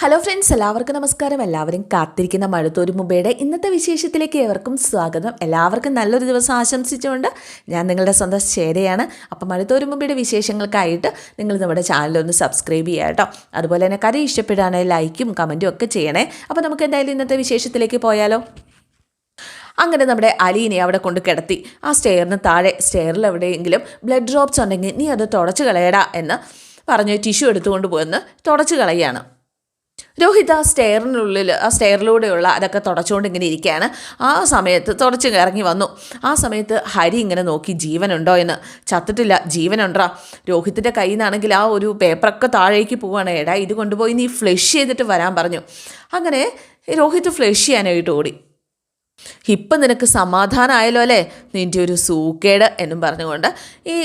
Hello friends എല്ലാവർക്കും നമസ്കാരം. എല്ലാവരും കാത്തിരിക്കുന്ന മഴത്തോരു മുമ്പയുടെ ഇന്നത്തെ വിശേഷത്തിലേക്ക് ഏവർക്കും സ്വാഗതം. എല്ലാവർക്കും നല്ലൊരു ദിവസം ആശംസിച്ചുകൊണ്ട് ഞാൻ നിങ്ങളുടെ സ്വന്തം ശേരയാണ് അപ്പോൾ മഴത്തോരു മുമ്പയുടെ വിശേഷങ്ങൾക്കായിട്ട് നിങ്ങൾ നമ്മുടെ ചാനലൊന്ന് സബ്സ്ക്രൈബ് ചെയ്യുക കേട്ടോ. അതുപോലെ തന്നെ കഥ ഇഷ്ടപ്പെടുകയാണെങ്കിൽ ലൈക്കും കമന്റും ഒക്കെ ചെയ്യണേ. അപ്പോൾ നമുക്ക് എന്തായാലും ഇന്നത്തെ വിശേഷത്തിലേക്ക് പോയാലോ? അങ്ങനെ നമ്മുടെ അലീനെ അവിടെ കൊണ്ട് കിടത്തി. ആ സ്റ്റെയറിന് താഴെ സ്റ്റെയറിൽ എവിടെയെങ്കിലും ബ്ലഡ് ഡ്രോപ്സ് ഉണ്ടെങ്കിൽ നീ അത് തുടച്ച് കളയടാ എന്ന് പറഞ്ഞ് ടിഷ്യൂ എടുത്തുകൊണ്ട് പോയെന്ന് തുടച്ച് കളയാണ്. രോഹിത് ആ സ്റ്റെയറിനുള്ളിൽ ആ സ്റ്റെയറിലൂടെയുള്ള അതൊക്കെ തുടച്ചുകൊണ്ട് ഇങ്ങനെ ഇരിക്കുകയാണ് ആ സമയത്ത് തുടച്ച് ഇറങ്ങി വന്നു. ആ സമയത്ത് ഹരി ഇങ്ങനെ നോക്കി ജീവനുണ്ടോ എന്ന്. ചത്തിട്ടില്ല ജീവനുണ്ടാ? രോഹിത്തിന്റെ കയ്യിൽ നിന്നാണെങ്കിൽ ആ ഒരു പേപ്പറൊക്കെ താഴേക്ക് പോവുകയാണ്. ഏടാ ഇത് കൊണ്ടുപോയി നീ ഫ്ലഷ് ചെയ്തിട്ട് വരാൻ പറഞ്ഞു. അങ്ങനെ രോഹിത് ഫ്ലഷ് ചെയ്യാനായിട്ട് ഓടി. ഇപ്പം നിനക്ക് സമാധാനമായല്ലോ അല്ലേ? നിന്റെ ഒരു സൂക്കേട് എന്നും പറഞ്ഞുകൊണ്ട് ഈ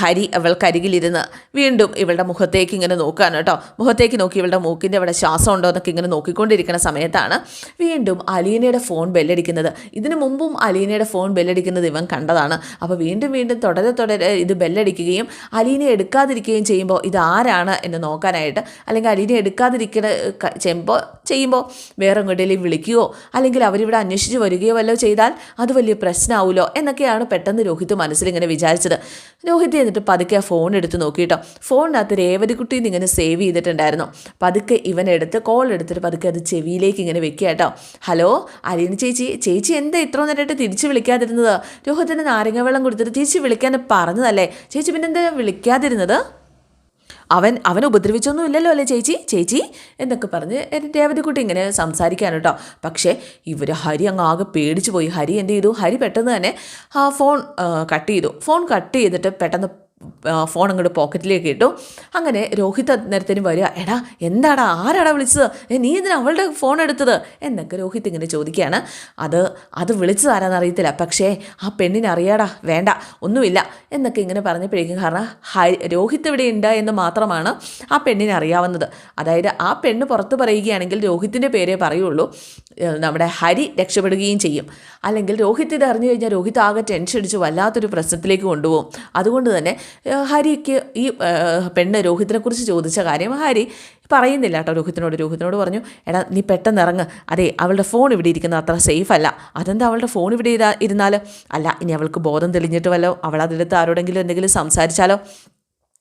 ഹരി അവൾക്കരികിലിരുന്ന് വീണ്ടും ഇവളുടെ മുഖത്തേക്ക് ഇങ്ങനെ നോക്കുകയാണ് കേട്ടോ. മുഖത്തേക്ക് നോക്കി ഇവളുടെ മൂക്കിന്റെ അവിടെ ശ്വാസം ഉണ്ടോ എന്നൊക്കെ ഇങ്ങനെ നോക്കിക്കൊണ്ടിരിക്കുന്ന സമയത്താണ് വീണ്ടും അലീനയുടെ ഫോൺ ബെല്ലടിക്കുന്നത്. ഇതിനു മുമ്പും അലീനയുടെ ഫോൺ ബെല്ലടിക്കുന്നത് ഇവൻ കണ്ടതാണ്. അപ്പോൾ വീണ്ടും വീണ്ടും തുടരെ തുടരെ ഇത് ബെല്ലടിക്കുകയും അലീനെ എടുക്കാതിരിക്കുകയും ചെയ്യുമ്പോൾ ഇത് ആരാണ് എന്ന് നോക്കാനായിട്ട് അല്ലെങ്കിൽ അലീനെ എടുക്കാതിരിക്കുന്ന ചെയ്യുമ്പോൾ ചെയ്യുമ്പോൾ വേറെ എങ്ങോട്ടേലും വിളിക്കുകയോ അല്ലെങ്കിൽ അവരിവിടെ അന്വേഷിച്ച് വരികയോ വല്ലോ ചെയ്താൽ അത് വലിയ പ്രശ്നമാവുമല്ലോ എന്നൊക്കെയാണ് പെട്ടെന്ന് രോഹിത് മനസ്സിൽ ഇങ്ങനെ വിചാരിച്ചത്. രോഹിത് എന്നിട്ട് പതുക്കെ ഫോൺ എടുത്ത് നോക്കിയിട്ടോ. ഫോണിനകത്ത് രേവതിക്കുട്ടി ഇങ്ങനെ സേവ് ചെയ്തിട്ടുണ്ടായിരുന്നു. പതുക്കെ ഇവൻ എടുത്ത് കോൾ എടുത്തിട്ട് പതുക്കെ അത് ചെവിയിലേക്ക് ഇങ്ങനെ വെക്കുക കേട്ടോ. ഹലോ അലീന ചേച്ചി ചേച്ചി എന്താ ഇത്ര നേരമായിട്ട് തിരിച്ച് വിളിക്കാതിരുന്നത്? രോഹിത്തിന് നാരങ്ങ വെള്ളം കൊടുത്തിട്ട് തിരിച്ച് വിളിക്കാൻ പറഞ്ഞതല്ലേ? ചേച്ചി പിന്നെന്താ വിളിക്കാതിരുന്നത്? അവൻ അവൻ ഉപദ്രവിച്ചൊന്നും ഇല്ലല്ലോ അല്ലേ ചേച്ചി? ചേച്ചി എന്നൊക്കെ പറഞ്ഞ് രേവതിക്കുട്ടി ഇങ്ങനെ സംസാരിക്കാൻ കേട്ടോ. പക്ഷേ ഇവർ ഹരി അങ്ങ് ആകെ പേടിച്ചു പോയി ഹരി എന്ത് ചെയ്തു? ഹരി പെട്ടെന്ന് തന്നെ ആ ഫോൺ കട്ട് ചെയ്തു. ഫോൺ കട്ട് ചെയ്തിട്ട് പെട്ടെന്ന് ഫോൺ അങ്ങോട്ട് പോക്കറ്റിലേക്ക് ഇട്ടു. അങ്ങനെ രോഹിത് നേരത്തിന് വരിക എടാ എന്താടാ ആരാടാ വിളിച്ചത്? നീ എന്തിനാ അവളുടെ ഫോൺ എടുത്തത്? എന്നൊക്കെ രോഹിത് ഇങ്ങനെ ചോദിക്കുകയാണ്. അത് അത് വിളിച്ചത് ആരാന്ന് അറിയത്തില്ല പക്ഷേ ആ പെണ്ണിനെ അറിയാടാ വേണ്ട ഒന്നുമില്ല എന്നൊക്കെ ഇങ്ങനെ പറഞ്ഞപ്പോഴേക്കും കാരണം ഹരി രോഹിത് ഇവിടെ ഉണ്ട് എന്ന് മാത്രമാണ് ആ പെണ്ണിനെ അറിയാവുന്നത്. അതായത് ആ പെണ്ണ് പുറത്ത് പറയുകയാണെങ്കിൽ രോഹിത്തിന്റെ പേരേ പറയുള്ളൂ. നമ്മുടെ ഹരി രക്ഷപ്പെടുകയും ചെയ്യും. അല്ലെങ്കിൽ രോഹിത് ഇത് അറിഞ്ഞു കഴിഞ്ഞാൽ രോഹിത് ആകെ ടെൻഷൻ അടിച്ച് വല്ലാത്തൊരു പ്രശ്നത്തിലേക്ക് കൊണ്ടുപോകും. അതുകൊണ്ട് തന്നെ ഹരിക്ക് ഈ പെണ്ണ് രോഹിത്തിനെ കുറിച്ച് ചോദിച്ച കാര്യം ഹരി പറയുന്നില്ല കേട്ടോ. രോഹിത്തിനോട് രോഹിത്തിനോട് പറഞ്ഞു എടാ നീ പെട്ടെന്ന് ഇറങ്ങ്. അതെ അവളുടെ ഫോൺ ഇവിടെ ഇരിക്കുന്നത് അത്ര സേഫ് അല്ല. അതെന്താ അവളുടെ ഫോൺ ഇവിടെ ഇരാ ഇരുന്നാൽ അല്ല ഇനി അവൾക്ക് ബോധം തെളിഞ്ഞിട്ട് വല്ലോ അവൾ അതിലെടുത്ത് ആരോടെങ്കിലും എന്തെങ്കിലും സംസാരിച്ചാലോ?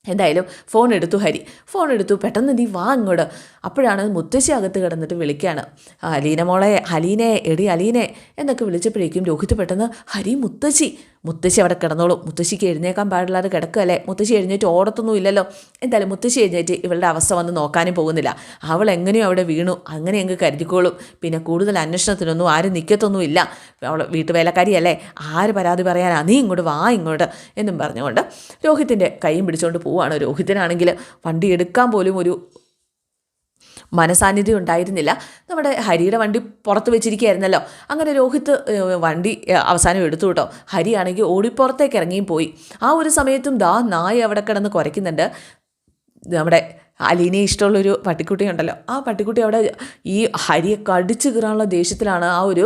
എന്തായാലും ഫോൺ എടുത്തു ഹരി. ഫോൺ എടുത്തു പെട്ടെന്ന് നീ വാ അങ്ങോട്ട് അപ്പോഴാണ് മുത്തശ്ശി അകത്ത് കിടന്നിട്ട് വിളിക്കുകയാണ് "ആ, അലീന മോളെ അലീനെ എടി അലീനെ എന്നൊക്കെ വിളിച്ചപ്പോഴേക്കും രോഹിത് പെട്ടെന്ന് ഹരി മുത്തശ്ശി. മുത്തശ്ശി അവിടെ കിടന്നോളും. മുത്തശ്ശിക്ക് എഴുന്നേക്കാൻ പാടില്ലാതെ കിടക്കുകയല്ലേ? മുത്തശ്ശി എഴുന്നേറ്റ് ഓടത്തൊന്നും ഇല്ലല്ലോ. എന്തായാലും മുത്തശ്ശി എഴുന്നേറ്റ് ഇവളുടെ അവസ്ഥ വന്ന് നോക്കാനും പോകുന്നില്ല. അവൾ എങ്ങനെയോ അവിടെ വീണു. അങ്ങനെ അങ്ങ് കരുതിക്കോളും. പിന്നെ കൂടുതൽ അന്വേഷണത്തിനൊന്നും ആരും നിൽക്കത്തൊന്നും ഇല്ല. അവൾ വീട്ടുവേലക്കാരിയല്ലേ? ആര് പരാതി പറയാനാ? നീ ഇങ്ങോട്ട് വാ ഇങ്ങോട്ട് എന്നും പറഞ്ഞുകൊണ്ട് രോഹിത്തിന്റെ കൈയും പിടിച്ചുകൊണ്ട് പോവുകയാണ് രോഹിത്തിനാണെങ്കിൽ വണ്ടി എടുക്കാൻ പോലും ഒരു മനസാന്നിധ്യം ഉണ്ടായിരുന്നില്ല. നമ്മുടെ ഹരിയുടെ വണ്ടി പുറത്ത് വെച്ചിരിക്കുകയായിരുന്നല്ലോ. അങ്ങനെ രോഹിത്ത് വണ്ടി അവസാനം എടുത്തു കേട്ടോ. ഹരിയാണെങ്കിൽ ഓടിപ്പുറത്തേക്ക് ഇറങ്ങിയും പോയി. ആ ഒരു സമയത്തും ദാ നായ അവിടെ കിടന്ന് കുരയ്ക്കുന്നുണ്ട്. നമ്മുടെ അലീനെ ഇഷ്ടമുള്ളൊരു പട്ടിക്കുട്ടി ഉണ്ടല്ലോ. ആ പട്ടിക്കുട്ടി അവിടെ ഈ ഹരിയെ കടിച്ചു കീറാനുള്ള ദേഷ്യത്തിലാണ് ആ ഒരു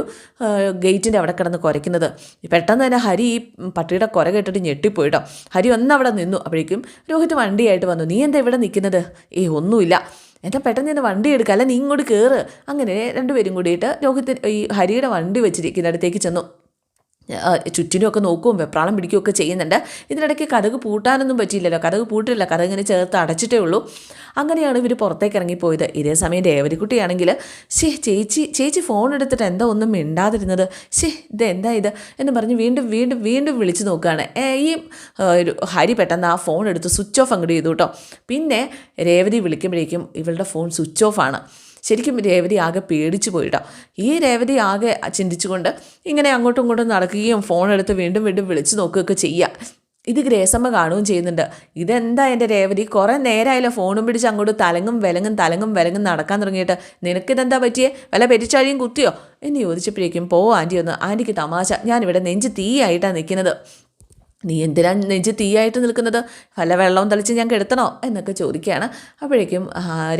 ഗേറ്റിന്റെ അവിടെ കിടന്ന് കുരയ്ക്കുന്നത്. പെട്ടെന്ന് തന്നെ ഹരി ഈ പട്ടിയുടെ കുര കേട്ടിട്ട് ഞെട്ടിപ്പോയിട്ടോ ഹരി ഒന്നവിടെ നിന്നു. അപ്പോഴേക്കും രോഹിത് വണ്ടിയായിട്ട് വന്നു. നീ എന്താ ഇവിടെ നിൽക്കുന്നത്? ഏ ഒന്നുമില്ല. എന്നാൽ പെട്ടെന്ന് തന്നെ വണ്ടി എടുക്കുക അല്ല നീ ഇങ്ങോട്ട് കയറ് അങ്ങനെ രണ്ടുപേരും കൂടിയിട്ട് രോഹിത്തിന്റെ ഈ ഹരിയുടെ വണ്ടി വെച്ചിരിക്കുന്നിടത്തേക്ക് ചെന്നു. ചുറ്റിനുമൊക്കെ നോക്കുകയും വെപ്രാളം പിടിക്കുകയൊക്കെ ചെയ്യുന്നുണ്ട്. ഇതിനിടയ്ക്ക് കഥക് പൂട്ടാനൊന്നും പറ്റിയില്ലല്ലോ. കഥക് പൂട്ടില്ല. കഥ ഇങ്ങനെ ചേർത്ത് അടച്ചിട്ടേ ഉള്ളൂ. അങ്ങനെയാണ് ഇവർ പുറത്തേക്ക് ഇറങ്ങിപ്പോയത്. ഇതേ സമയം രേവതിക്കുട്ടിയാണെങ്കിൽ ഷേ ചേച്ചി ചേച്ചി ഫോൺ എടുത്തിട്ട് എന്താ ഒന്നും മിണ്ടാതിരുന്നത്? ഷേ ഇത് എന്താ ഇത്? എന്ന് പറഞ്ഞ് വീണ്ടും വീണ്ടും വീണ്ടും വിളിച്ചു നോക്കുകയാണ് ഈ ഹരി പെട്ടെന്ന് ആ ഫോൺ എടുത്ത് സ്വിച്ച് ഓഫ് അങ്ങോട്ട് ചെയ്തു കേട്ടോ. പിന്നെ രേവതി വിളിക്കുമ്പോഴേക്കും ഇവളുടെ ഫോൺ സ്വിച്ച് ഓഫ് ആണ്. ശരിക്കും രേവതി ആകെ പേടിച്ചു പോയിട്ടോ. ഈ രേവതി ആകെ ചിന്തിച്ചുകൊണ്ട് ഇങ്ങനെ അങ്ങോട്ടും ഇങ്ങോട്ടും നടക്കുകയും ഫോൺ എടുത്ത് വീണ്ടും വീണ്ടും വിളിച്ചു നോക്കുകയൊക്കെ ചെയ്യുക ഇത് ഗ്രേസമ്മ കാണുകയും ചെയ്യുന്നുണ്ട്. ഇതെന്താ എന്റെ രേവതി? കുറേ നേരമായില്ല ഫോണും പിടിച്ച് അങ്ങോട്ട് തലങ്ങും വിലങ്ങും തലങ്ങും വിലങ്ങും നടക്കാൻ തുടങ്ങിയിട്ട്. നിനക്കിതെന്താ പറ്റിയേ? വല്ല പെരിച്ചാഴിയും കുത്തിയോ? എന്ന് ചോദിച്ചപ്പോഴേക്കും പോ ആന്റി ഒന്ന് ആന്റിക്ക് തമാശ. ഞാനിവിടെ നെഞ്ച് തീയായിട്ടാണ് നിൽക്കുന്നത്. നീ എന്തിനാ നെഞ്ച് തീയായിട്ട് നിൽക്കുന്നത്? വല്ല വെള്ളവും തളിച്ച് ഞാൻ കെടുത്തണോ? എന്നൊക്കെ ചോദിക്കുകയാണ്. അപ്പോഴേക്കും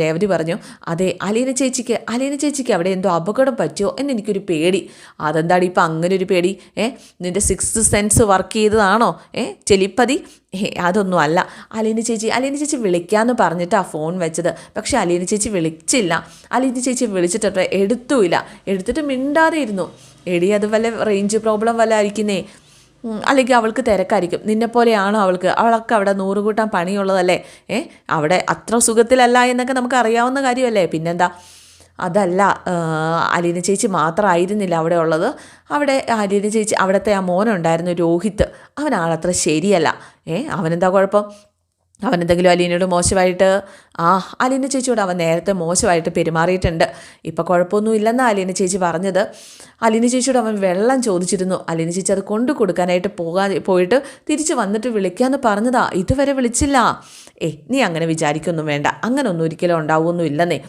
രേവതി പറഞ്ഞു അതെ അലീന ചേച്ചിക്ക് അലീന ചേച്ചിക്ക് അവിടെ എന്തോ അപകടം പറ്റുമോ എന്നെനിക്കൊരു പേടി. അതെന്താണ് ഇപ്പം അങ്ങനെ ഒരു പേടി? ഏ നിന്റെ സിക്സ് സെൻസ് വർക്ക് ചെയ്തതാണോ? ഏ ചെലിപ്പതി? ഏ അതൊന്നും അല്ല. അലീന ചേച്ചി അലീന ചേച്ചി വിളിക്കാമെന്ന് പറഞ്ഞിട്ടാണ് ഫോൺ വെച്ചത്. പക്ഷേ അലീന ചേച്ചി വിളിച്ചില്ല. അലീന ചേച്ചി വിളിച്ചിട്ട് എടുത്തുമില്ല. എടുത്തിട്ട് മിണ്ടാതെ ഇരുന്നു. എടി അത് വല്ല റേഞ്ച് പ്രോബ്ലം വല്ല ആയിരിക്കുന്നേ. അല്ലെങ്കിൽ അവൾക്ക് തിരക്കായിരിക്കും. നിന്നെപ്പോലെയാണോ അവൾക്ക്? അവളൊക്കെ അവിടെ നൂറുകൂട്ടാൻ പണിയുള്ളതല്ലേ? ഏ അവിടെ അത്ര സുഖത്തിലല്ല എന്നൊക്കെ നമുക്ക് അറിയാവുന്ന കാര്യമല്ലേ? പിന്നെന്താ? അതല്ല അലീന ചേച്ചി മാത്രമായിരുന്നില്ല അവിടെ ഉള്ളത്. അവിടെ അലീന ചേച്ചി അവിടുത്തെ ആ മോനുണ്ടായിരുന്നു രോഹിത്. അവനാളത്ര ശരിയല്ല. ഏ അവനെന്താ കുഴപ്പം? അവൻ എന്തെങ്കിലും അലീനയോട് മോശമായിട്ട് ആ അലീന ചേച്ചിയോട് അവൻ നേരത്തെ മോശമായിട്ട് പെരുമാറിയിട്ടുണ്ട്. ഇപ്പം കുഴപ്പമൊന്നും ഇല്ലെന്നാണ് അലീന ചേച്ചി പറഞ്ഞത്. അലീന ചേച്ചിയോട് അവൻ വെള്ളം ചോദിച്ചിരുന്നു. അലീന ചേച്ചി അത് കൊണ്ടു കൊടുക്കാനായിട്ട് പോകാൻ പോയിട്ട് തിരിച്ച് വന്നിട്ട് വിളിക്കാമെന്ന് പറഞ്ഞതാ. ഇതുവരെ വിളിച്ചില്ല. ഏ നീ അങ്ങനെ വിചാരിക്കൊന്നും വേണ്ട. അങ്ങനെ ഒന്നും ഒരിക്കലും ഉണ്ടാവുമൊന്നും ഇല്ലെന്നേ.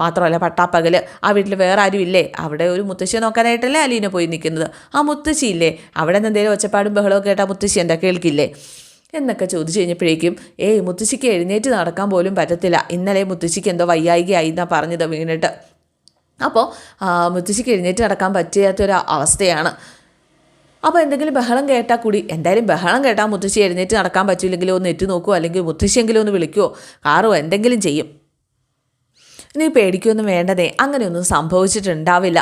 മാത്രമല്ല പട്ടാപ്പകൽ ആ വീട്ടിൽ വേറെ ആരും ഇല്ലേ? അവിടെ ഒരു മുത്തശ്ശിയെ നോക്കാനായിട്ടല്ലേ അലീന പോയി നിൽക്കുന്നത് ആ മുത്തശ്ശി ഇല്ലേ? അവിടെ നിന്ന് എന്തെങ്കിലും ഒച്ചപ്പാടും ബഹളവും കേട്ടാൽ മുത്തശ്ശി എന്താ കേൾക്കില്ലേ എന്നൊക്കെ ചോദിച്ചു കഴിഞ്ഞപ്പോഴേക്കും ഏയ് മുത്തശ്ശിക്ക് എഴുന്നേറ്റ് നടക്കാൻ പോലും പറ്റത്തില്ല. ഇന്നലെ മുത്തശ്ശിക്ക് എന്തോ വയ്യായികയായി എന്നാണ് പറഞ്ഞത് വീണിട്ട്. അപ്പോൾ മുത്തശ്ശിക്ക് എഴുന്നേറ്റ് നടക്കാൻ പറ്റാത്തൊരു അവസ്ഥയാണ്. അപ്പോൾ എന്തെങ്കിലും ബഹളം കേട്ടാൽ കൂടി എന്തായാലും ബഹളം കേട്ടാൽ മുത്തശ്ശി എഴുന്നേറ്റ് നടക്കാൻ പറ്റില്ലെങ്കിലും ഒന്ന് എത്തി നോക്കുമോ അല്ലെങ്കിൽ മുത്തശ്ശിയെങ്കിലും ഒന്ന് വിളിക്കുമോ കാറോ എന്തെങ്കിലും ചെയ്യും. നീ പേടിക്കൊന്നും വേണ്ടതേ അങ്ങനെയൊന്നും സംഭവിച്ചിട്ടുണ്ടാവില്ല.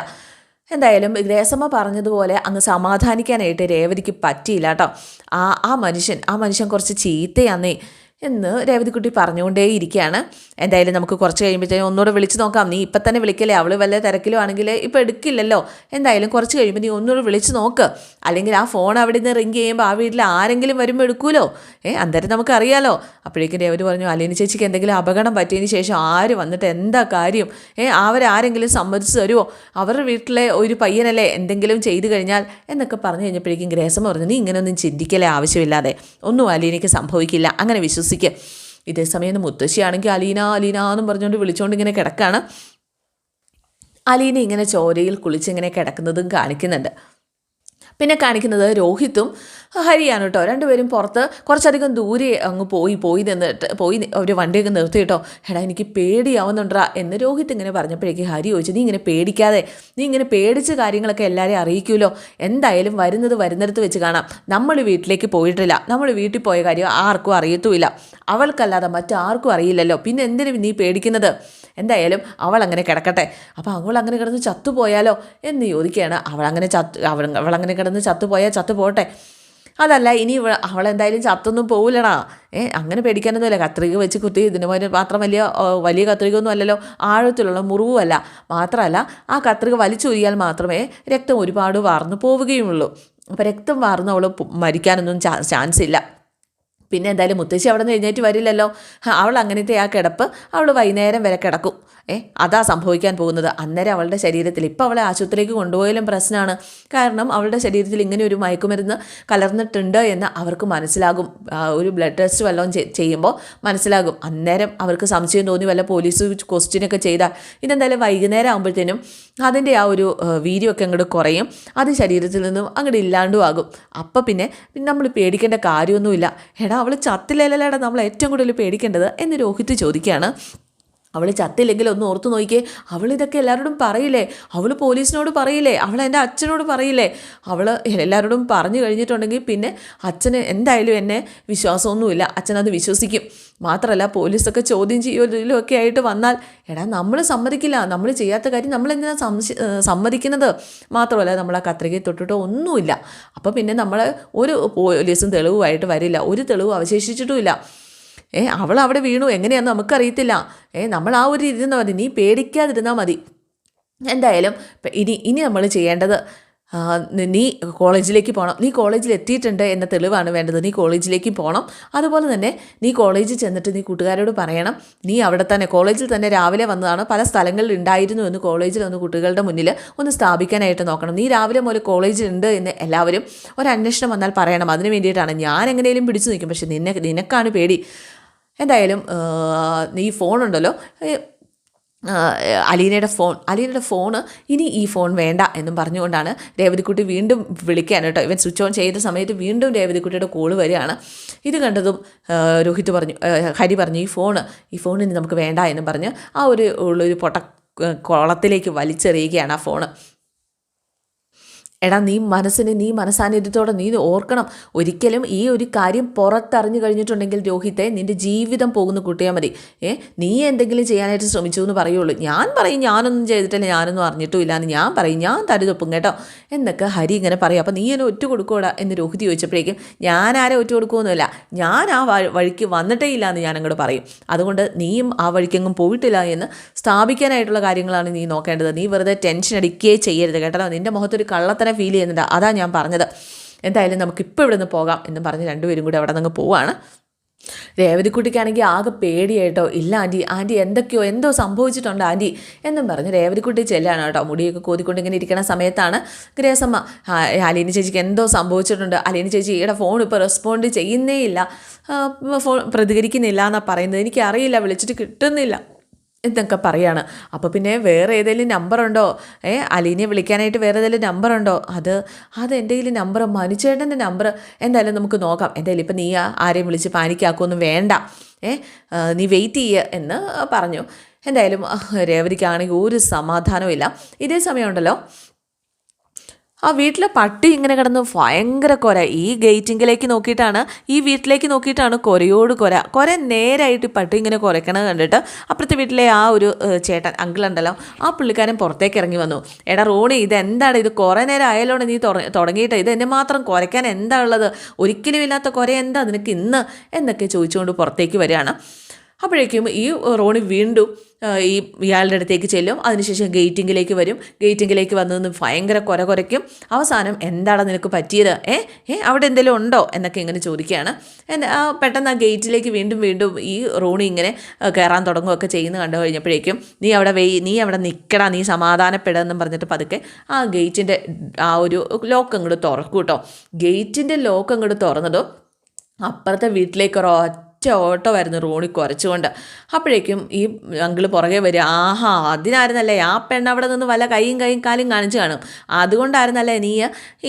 എന്തായാലും ഗ്രേസമ്മ പറഞ്ഞതുപോലെ അങ്ങ് സമാധാനിക്കാനായിട്ട് രേവതിക്ക് പറ്റിയില്ല കേട്ടോ. ആ ആ മനുഷ്യൻ ആ മനുഷ്യൻ കുറച്ച് ചീത്തയാന്നേ. എന്ന് രേവതിക്കുട്ടി പറഞ്ഞുകൊണ്ടേ ഇരിക്കുകയാണ്. എന്തായാലും നമുക്ക് കുറച്ച് കഴിയുമ്പോഴത്തേനും ഒന്നുകൂടെ വിളിച്ച് നോക്കാം. നീ ഇപ്പം തന്നെ വിളിക്കല്ലേ? അവൾ വല്ല തിരക്കിലും ആണെങ്കിൽ ഇപ്പം എടുക്കില്ലല്ലോ. എന്തായാലും കുറച്ച് കഴിയുമ്പോൾ നീ ഒന്നുകൂടെ വിളിച്ച് നോക്ക്. അല്ലെങ്കിൽ ആ ഫോൺ അവിടെ നിന്ന് റിങ് ചെയ്യുമ്പോൾ ആ വീട്ടിൽ ആരെങ്കിലും വരുമ്പോൾ എടുക്കൂലോ ഏ അന്നേരം നമുക്കറിയാലോ. അപ്പോഴേക്കും രേവതി പറഞ്ഞു അലീന ചേച്ചിക്ക് എന്തെങ്കിലും അപകടം പറ്റിയതിന് ശേഷം ആര് വന്നിട്ട് എന്താ കാര്യം? ഏ അവരാരെങ്കിലും സമ്മതിച്ച് തരുമോ? അവരുടെ വീട്ടിലെ ഒരു പയ്യനല്ലേ എന്തെങ്കിലും ചെയ്തു കഴിഞ്ഞാൽ? എന്നൊക്കെ പറഞ്ഞു കഴിഞ്ഞപ്പോഴേക്കും ഗ്രേസം പറഞ്ഞു നീ ഇങ്ങനെയൊന്നും ചിന്തിക്കലേ ആവശ്യമില്ലാതെ. ഒന്നും അലീനയ്ക്ക് സംഭവിക്കില്ല. അങ്ങനെ വിശ്വസിക്കുക ഇതേ സമയം മുത്തശ്ശിയാണെങ്കിൽ അലീന അലീന എന്നും പറഞ്ഞുകൊണ്ട് വിളിച്ചുകൊണ്ട് ഇങ്ങനെ കിടക്കാണ്. അലീന ഇങ്ങനെ ചോരയിൽ കുളിച്ചിങ്ങനെ കിടക്കുന്നതും കാണിക്കുന്നുണ്ട്. പിന്നെ കാണിക്കുന്നത് രോഹിത്തും ഹരിയാണ് കേട്ടോ. രണ്ടുപേരും പുറത്ത് കുറച്ചധികം ദൂരെ അങ്ങ് പോയി പോയി നിന്നിട്ട് പോയി ഒരു വണ്ടിയൊക്കെ നിർത്തി കേട്ടോ. എടാ എനിക്ക് പേടിയാവുന്നുണ്ടാ എന്ന് രോഹിത് ഇങ്ങനെ പറഞ്ഞപ്പോഴേക്ക് ഹരി ചോദിച്ചു നീ ഇങ്ങനെ പേടിക്കാതെ നീ ഇങ്ങനെ പേടിച്ച് കാര്യങ്ങളൊക്കെ എല്ലാവരെയും അറിയിക്കുമല്ലോ എന്തായാലും വരുന്നത് വരുന്നിടത്ത് വെച്ച് കാണാം. നമ്മൾ വീട്ടിലേക്ക് പോയിട്ടില്ല. നമ്മൾ വീട്ടിൽ പോയ കാര്യം ആർക്കും അറിയത്തുമില്ല. അവൾക്കല്ലാതെ മറ്റാർക്കും അറിയില്ലല്ലോ. പിന്നെ എന്തിനു നീ പേടിക്കുന്നത്? എന്തായാലും അവൾ അങ്ങനെ കിടക്കട്ടെ. അപ്പോൾ അവൾ അങ്ങനെ കിടന്ന് ചത്തുപോയാലോ എന്ന് ചോദിക്കുകയാണ്. അവൾ അങ്ങനെ ചത്ത് അവൾ അങ്ങനെ കിടന്ന് ചത്തുപോയാൽ ചത്തുപോട്ടെ അതല്ല ഇനി അവൾ എന്തായാലും ചത്തൊന്നും പോവില്ലടാ. ഏ അങ്ങനെ പേടിക്കാനൊന്നുമില്ല. കത്രിക വെച്ച് കുത്തി ഇതിന് പോലെ മാത്രം വലിയ വലിയ കത്രിക ഒന്നും അല്ലല്ലോ. ആഴത്തിലുള്ള മുറിവുമല്ല. മാത്രമല്ല ആ കത്രിക വലിച്ചൂരിയാൽ മാത്രമേ രക്തം ഒരുപാട് വാർന്നു പോവുകയുള്ളൂ. അപ്പോൾ രക്തം വാർന്ന് അവൾ മരിക്കാനൊന്നും ചാൻസ് ഇല്ല. പിന്നെ എന്തായാലും മുത്തശ്ശി അവിടെ നിന്ന് എഴുന്നേറ്റ് വരില്ലല്ലോ. അവൾ അങ്ങനത്തെ ആ കിടപ്പ് അവൾ വൈകുന്നേരം വരെ കിടക്കും. ഏ അതാ സംഭവിക്കാൻ പോകുന്നത്. അന്നേരം അവളുടെ ശരീരത്തിൽ ഇപ്പോൾ അവളെ ആശുപത്രിയിലേക്ക് കൊണ്ടുപോയാലും പ്രശ്നമാണ് കാരണം അവളുടെ ശരീരത്തിൽ ഇങ്ങനെ ഒരു മയക്കുമരുന്ന് കലർന്നിട്ടുണ്ട് എന്ന് അവർക്ക് മനസ്സിലാകും. ഒരു ബ്ലഡ് ടെസ്റ്റ് വല്ലതും ചെയ്യുമ്പോൾ മനസ്സിലാകും. അന്നേരം അവർക്ക് സംശയം തോന്നി വല്ല പോലീസ് ക്വസ്റ്റ്യനൊക്കെ ചെയ്താൽ ഇതെന്തായാലും വൈകുന്നേരം ആകുമ്പോഴത്തേനും അതിന്റെ ആ ഒരു വീര്യമൊക്കെ അങ്ങോട്ട് കുറയും. അത് ശരീരത്തിൽ നിന്നും അങ്ങോട്ട് ഇല്ലാണ്ടും ആകും. പിന്നെ പിന്നെ നമ്മൾ പേടിക്കേണ്ട കാര്യമൊന്നുമില്ല. എടാ അവൾ ചത്തില്ലല്ലേടാ നമ്മൾ ഏറ്റവും കൂടുതൽ പേടിക്കേണ്ടത് എന്ന് രോഹിത് ചോദിക്കുകയാണ് അവൾ ചത്തില്ലെങ്കിൽ ഒന്ന് ഓർത്തു നോക്കിയേ അവൾ ഇതൊക്കെ എല്ലാവരോടും പറയില്ലേ? അവൾ പോലീസിനോട് പറയില്ലേ? അവൾ എന്റെ അച്ഛനോട് പറയില്ലേ? അവൾ എല്ലാവരോടും പറഞ്ഞു കഴിഞ്ഞിട്ടുണ്ടെങ്കിൽ പിന്നെ അച്ഛന് എന്തായാലും എന്നെ വിശ്വാസമൊന്നുമില്ല. അച്ഛനത് വിശ്വസിക്കും. മാത്രമല്ല പോലീസൊക്കെ ചോദ്യം ചെയ്യലും ഒക്കെ ആയിട്ട് വന്നാൽ എടാ നമ്മൾ സമ്മതിക്കില്ല. നമ്മൾ ചെയ്യാത്ത കാര്യം നമ്മൾ എന്തിനാണ് സംശ സമ്മതിക്കുന്നത്? മാത്രമല്ല നമ്മൾ ആ കത്രികയെ തൊട്ടിട്ടോ ഒന്നുമില്ല. അപ്പോൾ പിന്നെ നമ്മൾ ഒരു പോലീസും തെളിവുമായിട്ട് വരില്ല. ഒരു തെളിവ് അവശേഷിച്ചിട്ടുമില്ല. ഏ അവൾ അവിടെ വീണു. എങ്ങനെയാണെന്ന് നമുക്കറിയത്തില്ല. ഏ നമ്മൾ ആ ഒരു ഇരുന്നാൽ മതി. നീ പേടിക്കാതിരുന്നാൽ മതി. എന്തായാലും ഇനി ഇനി നമ്മൾ ചെയ്യേണ്ടത് നീ കോളേജിലേക്ക് പോകണം നീ കോളേജിൽ എത്തിയിട്ടുണ്ട് എന്ന തെളിവാണ് വേണ്ടത്. നീ കോളേജിലേക്ക് പോകണം അതുപോലെ തന്നെ നീ കോളേജിൽ ചെന്നിട്ട് നീ കൂട്ടുകാരോട് പറയണം. നീ അവിടെ തന്നെ കോളേജിൽ തന്നെ രാവിലെ വന്നതാണ്. പല സ്ഥലങ്ങളിൽ ഉണ്ടായിരുന്നു എന്ന് കോളേജിൽ ഒന്ന് കുട്ടികളുടെ മുന്നിൽ ഒന്ന് സ്ഥാപിക്കാനായിട്ട് നോക്കണം. നീ രാവിലെ മുതൽ കോളേജിൽ ഉണ്ട് എന്ന് എല്ലാവരും ഒരു അന്വേഷണം വന്നാൽ പറയണം. അതിന് വേണ്ടിയിട്ടാണ്. ഞാൻ എങ്ങനെയും പിടിച്ചു നിൽക്കും. പക്ഷേ നിന്നെ നിനക്കാണ് പേടി. എന്തായാലും ഈ ഫോണുണ്ടല്ലോ. അലീനയുടെ ഫോൺ അലീനയുടെ ഫോണ് ഇനി ഈ ഫോൺ വേണ്ട എന്നും പറഞ്ഞുകൊണ്ടാണ് രേവതിക്കുട്ടി വീണ്ടും വിളിക്കാൻ കേട്ടോ. ഇവൻ സ്വിച്ച് ഓൺ ചെയ്ത സമയത്ത് വീണ്ടും രേവതിക്കുട്ടിയുടെ കോൾ വരികയാണ്. ഇത് കണ്ടതും രോഹിത് പറഞ്ഞു ഹരി പറഞ്ഞു ഈ ഫോണ് ഈ ഫോൺ ഇനി നമുക്ക് വേണ്ട എന്നും പറഞ്ഞ് ആ ഒരു ഉള്ളൊരു പൊട്ട കുളത്തിലേക്ക് വലിച്ചെറിയുകയാണ് ആ ഫോണ്. എടാ നീ മനസ്സിന് നീ മനസ്സാന്നിധ്യത്തോടെ നീ ഓർക്കണം. ഒരിക്കലും ഈ ഒരു കാര്യം പുറത്തറിഞ്ഞു കഴിഞ്ഞിട്ടുണ്ടെങ്കിൽ രോഹിത്തെ നിന്റെ ജീവിതം പോകുന്ന കുട്ടിയാൽ മതി. ഏ നീ എന്തെങ്കിലും ചെയ്യാനായിട്ട് ശ്രമിച്ചു എന്ന് പറയുള്ളൂ. ഞാൻ പറയും ഞാനൊന്നും ചെയ്തിട്ടില്ല ഞാനൊന്നും അറിഞ്ഞിട്ടും ഇല്ല എന്ന് ഞാൻ പറയും. ഞാൻ തരുതൊപ്പും കേട്ടോ. എന്നൊക്കെ ഹരി ഇങ്ങനെ പറയും. അപ്പം നീ എന്നെ ഒറ്റ കൊടുക്കൂടാ എന്ന് രോഹിത് ചോദിച്ചപ്പോഴേക്കും ഞാൻ ആരെ ഒറ്റ കൊടുക്കുമെന്നില്ല ഞാൻ ആ വഴിക്ക് വന്നിട്ടേ ഇല്ല എന്ന് ഞാൻ അങ്ങോട്ട് പറയും. അതുകൊണ്ട് നീയും ആ വഴിക്കെങ്ങും പോയിട്ടില്ല എന്ന് സ്ഥാപിക്കാനായിട്ടുള്ള കാര്യങ്ങളാണ് നീ നോക്കേണ്ടത്. നീ വെറുതെ ടെൻഷൻ അടിക്കുകയേ ചെയ്യരുത് കേട്ടോ. നിന്റെ മുഖത്തൊരു കള്ളത്തരം ഫീൽ ചെയ്യുന്നുണ്ട്. അതാ ഞാൻ പറഞ്ഞത്. എന്തായാലും നമുക്ക് ഇപ്പോൾ ഇവിടെ നിന്ന് പോകാം എന്ന് പറഞ്ഞ് രണ്ടുപേരും കൂടി അവിടെ നിന്ന് പോവാണ്. രേവതിക്കുട്ടിക്കാണെങ്കിൽ ആകെ പേടിയായിട്ടോ ഇല്ല ആന്റി ആന്റി എന്തൊക്കെയോ എന്തോ സംഭവിച്ചിട്ടുണ്ട് ആന്റി എന്നും പറഞ്ഞ് രേവതിക്കുട്ടി ചെല്ലാണ് കേട്ടോ. മുടിയൊക്കെ കോതിക്കൊണ്ട് ഇങ്ങനെ ഇരിക്കുന്ന സമയത്താണ് ഗ്രേസമ്മ അലീന ചേച്ചിക്ക് എന്തോ സംഭവിച്ചിട്ടുണ്ട്. അലീന ചേച്ചി ഈയുടെ ഫോൺ ഇപ്പോൾ റെസ്പോണ്ട് ചെയ്യുന്നേ ഇല്ല ഫോൺ പ്രതികരിക്കുന്നില്ല എന്നാണ് പറയുന്നത്. എനിക്കറിയില്ല വിളിച്ചിട്ട് കിട്ടുന്നില്ല. എന്നൊക്കെ പറയാണ്. അപ്പോൾ പിന്നെ വേറെ ഏതെങ്കിലും നമ്പറുണ്ടോ ഏ അലീനെ വിളിക്കാനായിട്ട് വേറെ ഏതെങ്കിലും നമ്പറുണ്ടോ അത് അത് കയ്യിൽ നമ്പർ മനുചേട്ടന്റെ നമ്പർ എന്തായാലും നമുക്ക് നോക്കാം. എന്തായാലും ഇപ്പം നീ ആരെയും വിളിച്ച് പാനിക്കാക്കുമൊന്നും വേണ്ട. ഏ നീ വെയിറ്റ് ചെയ്യുക എന്ന് പറഞ്ഞു. എന്തായാലും രേവതിക്കാണെങ്കിൽ ഒരു സമാധാനവും ഇല്ല. ഇതേ സമയമുണ്ടല്ലോ ആ വീട്ടിലെ പട്ടി ഇങ്ങനെ കിടന്ന് ഭയങ്കര കൊര. ഈ ഗേറ്റിങ്കിലേക്ക് നോക്കിയിട്ടാണ് ഈ വീട്ടിലേക്ക് നോക്കിയിട്ടാണ് കൊരയോട് കൊര. കൊര നേരായിട്ട് പട്ടി ഇങ്ങനെ കുരക്കണത് കണ്ടിട്ട് അപ്പുറത്തെ വീട്ടിലെ ആ ഒരു ചേട്ടൻ അങ്കിൾ ഉണ്ടല്ലോ ആ പുള്ളിക്കാരൻ പുറത്തേക്ക് ഇറങ്ങി വന്നു. എടാ റോണി ഇത് എന്താണ്? ഇത് കുറേ നേരം ആയാലോണ് നീ തുട- തുടങ്ങിയിട്ട്. ഇത് എന്നെ മാത്രം കുരയ്ക്കാൻ എന്താ ഉള്ളത്? ഒരിക്കലും ഇല്ലാത്ത കുര എന്താ നിനക്ക് ഇന്ന്? എന്നൊക്കെ ചോദിച്ചുകൊണ്ട് പുറത്തേക്ക് വരികയാണ്. അപ്പോഴേക്കും ഈ റോണി വീണ്ടും ഈ ഇയാളുടെ അടുത്തേക്ക് ചെല്ലും. അതിനുശേഷം ഗേറ്റിങ്ങിലേക്ക് വരും. ഗേറ്റിങ്ങിലേക്ക് വന്നു നിന്ന് ഭയങ്കര കുര കുരയ്ക്കും. അവസാനം എന്താണ് നിനക്ക് പറ്റിയത്? ഏ ഏ അവിടെ എന്തെങ്കിലും ഉണ്ടോ? എന്നൊക്കെ ഇങ്ങനെ ചോദിക്കുകയാണ്. എന്താ പെട്ടെന്ന് ആ ഗേറ്റിലേക്ക് വീണ്ടും വീണ്ടും ഈ റോണി ഇങ്ങനെ കയറാൻ തുടങ്ങുകയൊക്കെ ചെയ്യുന്ന കണ്ടു കഴിഞ്ഞപ്പോഴേക്കും നീ അവിടെ വെയ് നീ അവിടെ നിൽക്കടാ നീ സമാധാനപ്പെടാന്നും പറഞ്ഞിട്ട് പതുക്കെ ആ ഗേറ്റിന്റെ ആ ഒരു ലോക്ക് അങ്ങോട്ട് തുറക്കും കേട്ടോ. ഗേറ്റിന്റെ ലോക്ക് അങ്ങോട്ട് തുറന്നതും അപ്പുറത്തെ വീട്ടിലേക്ക് ഒരു ഒറ്റ ഓട്ടോ വരുന്നു റോണി കുറച്ചുകൊണ്ട് അപ്പോഴേക്കും ഈ അങ്കിൾ പുറകെ വരിക ആഹാ അതിനായിരുന്നല്ലേ ആ പെണ്ണ് അവിടെ നിന്ന് വല്ല കൈയും കൈയും കാലും കാണിച്ചു കാണും. അതുകൊണ്ടായിരുന്നല്ലേ നീ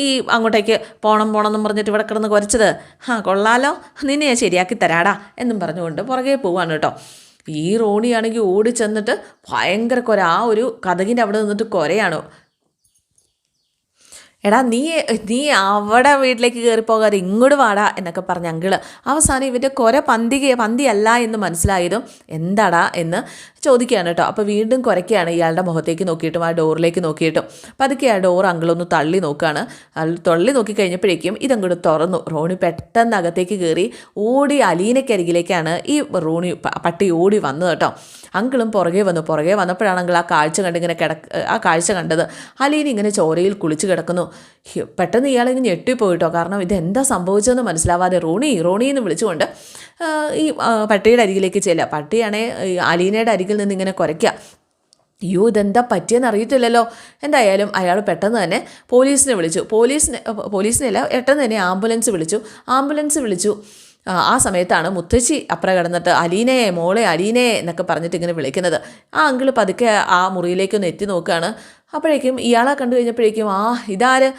ഈ അങ്ങോട്ടേക്ക് പോണം പോണം എന്നും പറഞ്ഞിട്ട് ഇവിടെ കിടന്ന് കുറച്ചത് ആ കൊള്ളാലോ. നിന്നെ ഞാൻ ശരിയാക്കി തരാടാ എന്നും പറഞ്ഞുകൊണ്ട് പുറകെ പോവാണ് കേട്ടോ. ഈ റോണിയാണെങ്കിൽ ഓടി ചെന്നിട്ട് ഭയങ്കര കൊര. ആ ഒരു കഥകിന്റെ അവിടെ നിന്നിട്ട് കൊരയാണ്. എടാ നീ നീ അവിടെ വീട്ടിലേക്ക് കയറി പോകാതെ ഇങ്ങോട്ട് വാടാ എന്നൊക്കെ പറഞ്ഞ അങ്കിൾ. അവസാനം ഇവന്റെ കൊര പന്തിക പന്തിയല്ല എന്ന് മനസ്സിലായതും എന്താടാ എന്ന് ചോദിക്കുകയാണ് കേട്ടോ. അപ്പോൾ വീണ്ടും കുരയ്ക്കുകയാണ് ഇയാളുടെ മുഖത്തേക്ക് നോക്കിയിട്ടും ആ ഡോറിലേക്ക് നോക്കിയിട്ടും. പതുക്കെ ആ ഡോർ അങ്കിളൊന്ന് തള്ളി നോക്കുകയാണ് തള്ളി നോക്കി കഴിഞ്ഞപ്പോഴേക്കും ഇതങ്ങോട്ട് തുറന്നു. റോണി പെട്ടെന്ന് അകത്തേക്ക് കയറി ഓടി അലീനയ്ക്കരികിലേക്കാണ് ഈ റോണി പട്ടി ഓടി വന്നത് കേട്ടോ. അങ്കിളും പുറകെ വന്നു. പുറകെ വന്നപ്പോഴാണ് അങ്കിൾ ആ കാഴ്ച കണ്ടിങ്ങനെ കിടക്ക ആ കാഴ്ച കണ്ടത്. അലീന ഇങ്ങനെ ചോരയിൽ കുളിച്ച് കിടക്കുന്നു. പെട്ടെന്ന് ഇയാളിങ്ങനെ ഞെട്ടിപ്പോയിട്ടോ കാരണം ഇത് എന്താ സംഭവിച്ചതെന്ന് മനസ്സിലാവാതെ റോണി റോണി എന്ന് വിളിച്ചുകൊണ്ട് ഈ പട്ടിയുടെ അരികിലേക്ക് ചെല്ലുക. പട്ടിയാണേ അലീനയുടെ അരികിൽ നിന്ന് ഇങ്ങനെ കുരയ്ക്കുക അയ്യോ ഇതെന്താ പറ്റിയെന്ന് അറിയത്തില്ലല്ലോ. എന്തായാലും അയാൾ പെട്ടെന്ന് തന്നെ പോലീസിനെ വിളിച്ചു. പോലീസിനെ പോലീസിനെയല്ല പെട്ടെന്ന് തന്നെ ആംബുലൻസ് വിളിച്ചു. ആംബുലൻസ് വിളിച്ചു. ആ, സമയത്താണ് മുത്തശ്ശി അപ്പുറം കിടന്നിട്ട് അലീനയെ മോളെ അലീനയെ എന്നൊക്കെ പറഞ്ഞിട്ട് ഇങ്ങനെ വിളിക്കുന്നത്. ആ അങ്കിൾ പതുക്കെ ആ മുറിയിലേക്കൊന്ന് എത്തി നോക്കുകയാണ്. അപ്പോഴേക്കും ഇയാളെ കണ്ടു കഴിഞ്ഞപ്പോഴേക്കും ആ ഇതാര്?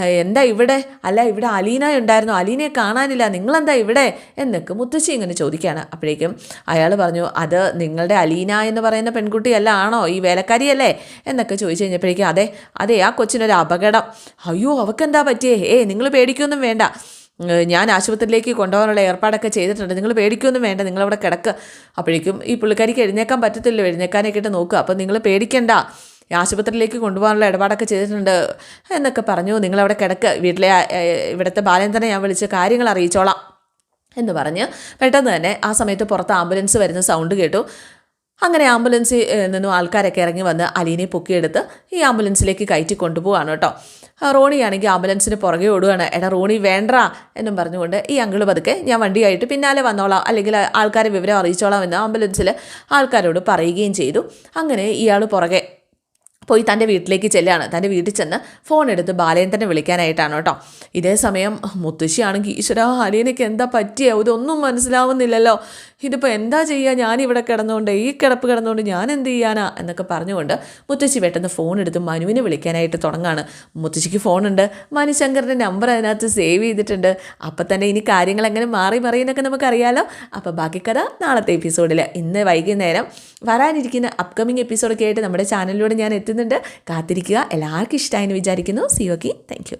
എന്താ ഇവിടെ? അല്ല ഇവിടെ അലീന ഉണ്ടായിരുന്നു. അലീനയെ കാണാനില്ല. നിങ്ങളെന്താ ഇവിടെ? എന്നൊക്കെ മുത്തശ്ശി ഇങ്ങനെ ചോദിക്കുകയാണ്. അപ്പോഴേക്കും അയാൾ പറഞ്ഞു അത് നിങ്ങളുടെ അലീന എന്ന് പറയുന്ന പെൺകുട്ടിയല്ല ആണോ? ഈ വേലക്കാരിയല്ലേ? എന്നൊക്കെ ചോദിച്ചു കഴിഞ്ഞപ്പോഴേക്കും അതെ അതെ ആ കൊച്ചിനൊരു അപകടം. അയ്യോ അവക്കെന്താ പറ്റിയേ? ഏ നിങ്ങൾ പേടിക്കൊന്നും വേണ്ട. ഞാൻ ആശുപത്രിയിലേക്ക് കൊണ്ടുപോകാനുള്ള ഏർപ്പാടൊക്കെ ചെയ്തിട്ടുണ്ട്. നിങ്ങൾ പേടിക്കൊന്നും വേണ്ട. നിങ്ങളവിടെ കിടക്കുക അപ്പോഴേക്കും ഈ പുള്ളിക്കാരിക്ക് എഴുന്നേക്കാൻ പറ്റത്തില്ലോ എഴുന്നേക്കാനൊക്കെ നോക്കുക അപ്പം നിങ്ങൾ പേടിക്കണ്ട. ആശുപത്രിയിലേക്ക് കൊണ്ടുപോകാനുള്ള ഇടപാടൊക്കെ ചെയ്തിട്ടുണ്ട് എന്നൊക്കെ പറഞ്ഞു. നിങ്ങളവിടെ കിടക്ക്. വീട്ടിലെ ഇവിടുത്തെ തന്നെ ഞാൻ വിളിച്ച് കാര്യങ്ങൾ അറിയിച്ചോളാം എന്ന് പറഞ്ഞ് പെട്ടെന്ന് തന്നെ ആ സമയത്ത് പുറത്ത് ആംബുലൻസ് വരുന്ന സൗണ്ട് കേട്ടു. അങ്ങനെ ആംബുലൻസിൽ നിന്നും ആൾക്കാരൊക്കെ ഇറങ്ങി വന്ന് അലീനെ പൊക്കിയെടുത്ത് ഈ ആംബുലൻസിലേക്ക് കയറ്റി കൊണ്ടുപോവാണ് കേട്ടോ. റോണിയാണെങ്കിൽ ആംബുലൻസിന് പുറകെ ഓടുകയാണ് എടാ റോണി വേണ്ടാ എന്നും പറഞ്ഞുകൊണ്ട് ഈ അങ്കിൾ പതുക്കെ ഞാൻ വണ്ടിയായിട്ട് പിന്നാലെ വന്നോളാം. അല്ലെങ്കിൽ ആൾക്കാരെ വിവരം അറിയിച്ചോളാം എന്ന് ആംബുലൻസിൽ ആൾക്കാരോട് പറയുകയും ചെയ്തു. അങ്ങനെ ഇയാൾ പുറകെ പോയി തന്റെ വീട്ടിലേക്ക് ചെല്ലുകയാണ്. തന്റെ വീട്ടിൽ ചെന്ന് ഫോൺ എടുത്ത് ബാലേന്ദ്രനെ വിളിക്കാനായിട്ടാണ് കേട്ടോ. ഇതേ സമയം മുത്തശ്ശിയാണെങ്കിൽ ഈശ്വര ഹരിയനക്ക് എന്താ പറ്റിയ? ഇതൊന്നും മനസ്സിലാവുന്നില്ലല്ലോ. ഇതിപ്പോൾ എന്താ ചെയ്യുക ഞാനിവിടെ കിടന്നുകൊണ്ട് ഈ കിടപ്പ് കിടന്നുകൊണ്ട് ഞാൻ എന്ത് ചെയ്യാനാ? എന്നൊക്കെ പറഞ്ഞുകൊണ്ട് മുത്തശ്ശി പെട്ടെന്ന് ഫോൺ എടുത്ത് മനുവിനെ വിളിക്കാനായിട്ട് തുടങ്ങാണ്. മുത്തശ്ശിക്ക് ഫോണുണ്ട് മനുശങ്കറിന്റെ നമ്പർ അതിനകത്ത് സേവ് ചെയ്തിട്ടുണ്ട്. അപ്പം തന്നെ ഇനി കാര്യങ്ങൾ എങ്ങനെ മാറി മറിയുന്നൊക്കെ നമുക്കറിയാലോ. അപ്പോൾ ബാക്കി കഥ നാളത്തെ എപ്പിസോഡിൽ ഇന്ന് വൈകുന്നേരം വരാനിരിക്കുന്ന അപ്കമിങ് എപ്പിസോഡൊക്കെ ആയിട്ട് നമ്മുടെ ചാനലിലൂടെ ഞാൻ എത്തുന്നുണ്ട് കാത്തിരിക്കുക. എല്ലാവർക്കും ഇഷ്ടമായി എന്ന് വിചാരിക്കുന്നു സി ഓക്കെ താങ്ക് യു